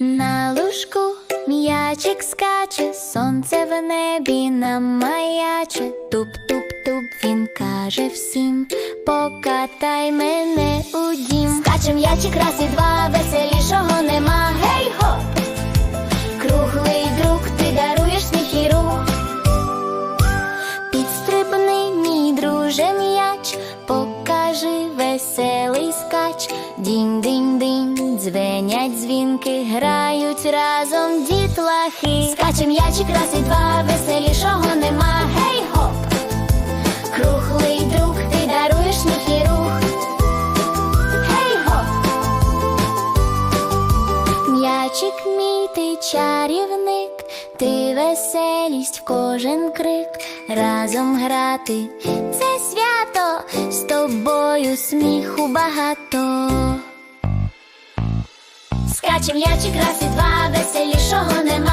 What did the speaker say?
На лужку м'ячик скаче, сонце в небі намаяче, туп-туп-туп він каже всім, покатай мене у дім. Скаче м'ячик раз і два, веселішого нема. Гей хоп! Круглий друг, ти даруєш сміх і рух. Підстрибни, мій друже м'яч, покажи веселий скач. Дінь-динь-динь, дзвенять дзвінки, грають разом дітлахи. Скаче м'ячик раз і два, веселішого нема. Гей хоп! Круглий друг, ти даруєш сміх і рух. Гей хоп! М'ячик мій ти чарівник, ти веселість кожен крик, разом грати це свято, з тобою сміху багато. Скаче ячик раз і два, веселішого нема.